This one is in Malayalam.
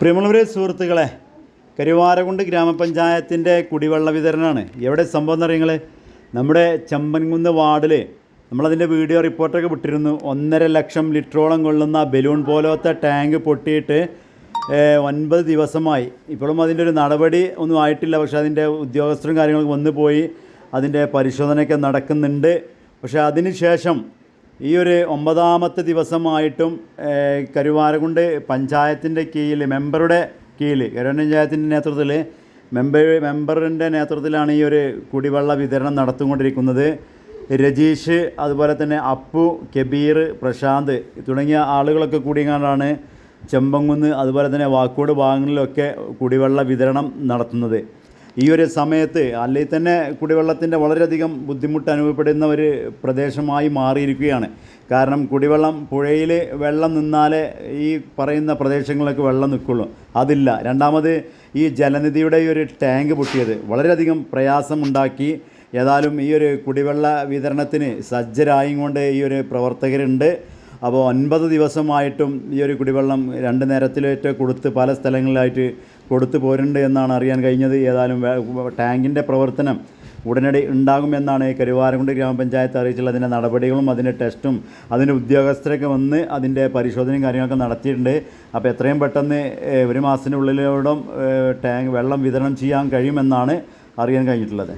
പ്രിയമുള്ളവരെ സുഹൃത്തുക്കളെ കരുവാരകുണ്ട് ഗ്രാമപഞ്ചായത്തിന്റെ കുടിവെള്ള വിതരണമാണ് എവിടെ സംഭവം എന്ന് അറിയങ്ങൾ നമ്മുടെ ചമ്പൻകുന്ന് വാർഡിൽ നമ്മളതിന്റെ വീഡിയോ റിപ്പോർട്ടൊക്കെ വിട്ടിരുന്നു. ഒന്നര ലക്ഷം ലിറ്ററോളം കൊള്ളുന്ന ബലൂൺ പോലത്തെ ടാങ്ക് പൊട്ടിയിട്ട് ഒൻപത് ദിവസമായി. ഇപ്പോഴും അതിന്റെ ഒരു നടപടി ഒന്നും ആയിട്ടില്ല. പക്ഷേ അതിന്റെ ഉദ്യോഗസ്ഥരും കാര്യങ്ങളൊക്കെ വന്നു പോയി അതിന്റെ പരിശോധനയൊക്കെ നടക്കുന്നുണ്ട്. പക്ഷേ അതിന് ശേഷം ഈ ഒരു ഒമ്പതാമത്തെ ദിവസമായിട്ടും കരുവാരകുണ്ട് പഞ്ചായത്തിന്റെ കീഴിൽ മെമ്പറുടെ കീഴിൽ കരുവാരകുണ്ട് പഞ്ചായത്തിന്റെ നേതൃത്വത്തിൽ മെമ്പർ മെമ്പറിന്റെ നേതൃത്വത്തിലാണ് ഈ ഒരു കുടിവെള്ള വിതരണം നടത്തിക്കൊണ്ടിരിക്കുന്നത്. രജീഷ് അതുപോലെ തന്നെ അപ്പു കബീർ പ്രശാന്ത് തുടങ്ങിയ ആളുകളൊക്കെ കൂടിയാണ് ചെമ്പങ്കുന്ന് അതുപോലെ തന്നെ വാക്കോട് ഭാഗങ്ങളിലൊക്കെ കുടിവെള്ള വിതരണം നടത്തുന്നത്. ഈ ഒരു സമയത്ത് അല്ലെങ്കിൽ തന്നെ കുടിവെള്ളത്തിന്റെ വളരെയധികം ബുദ്ധിമുട്ട് അനുഭവപ്പെടുന്ന ഒരു പ്രദേശമായി മാറിയിരിക്കുകയാണ്. കാരണം കുടിവെള്ളം പുഴയിൽ വെള്ളം നിന്നാലേ ഈ പറയുന്ന പ്രദേശങ്ങളിലൊക്കെ വെള്ളം നിൽക്കുള്ളൂ. അതില്ല. രണ്ടാമത് ഈ ജലനിധിയുടെ ഈ ഒരു ടാങ്ക് പൊട്ടിയത് വളരെയധികം പ്രയാസമുണ്ടാക്കി. ഏതായാലും ഈ ഒരു കുടിവെള്ള വിതരണത്തിന് സജ്ജരായും കൊണ്ട് ഈ ഒരു പ്രവർത്തകരുണ്ട്. അപ്പോൾ ഒൻപത് ദിവസമായിട്ടും ഈ ഒരു കുടിവെള്ളം രണ്ട് നേരത്തിലേറ്റ് കൊടുത്ത് പല സ്ഥലങ്ങളിലായിട്ട് കൊടുത്തു പോരുന്നുണ്ട് എന്നാണ് അറിയാൻ കഴിഞ്ഞത്. ഏതായാലും ടാങ്കിന്റെ പ്രവർത്തനം ഉടനടി ഉണ്ടാകുമെന്നാണ് കരുവാരകുണ്ട് ഗ്രാമപഞ്ചായത്ത് അറിയിച്ചുള്ള അതിന്റെ നടപടികളും അതിന്റെ ടെസ്റ്റും അതിന്റെ ഉദ്യോഗസ്ഥരൊക്കെ വന്ന് അതിന്റെ പരിശോധനയും കാര്യങ്ങളൊക്കെ നടത്തിയിട്ടുണ്ട്. അപ്പോൾ എത്രയും പെട്ടെന്ന് ഒരു മാസത്തിനുള്ളിലോടും ടാങ്ക് വെള്ളം വിതരണം ചെയ്യാൻ കഴിയുമെന്നാണ് അറിയാൻ കഴിഞ്ഞിട്ടുള്ളത്.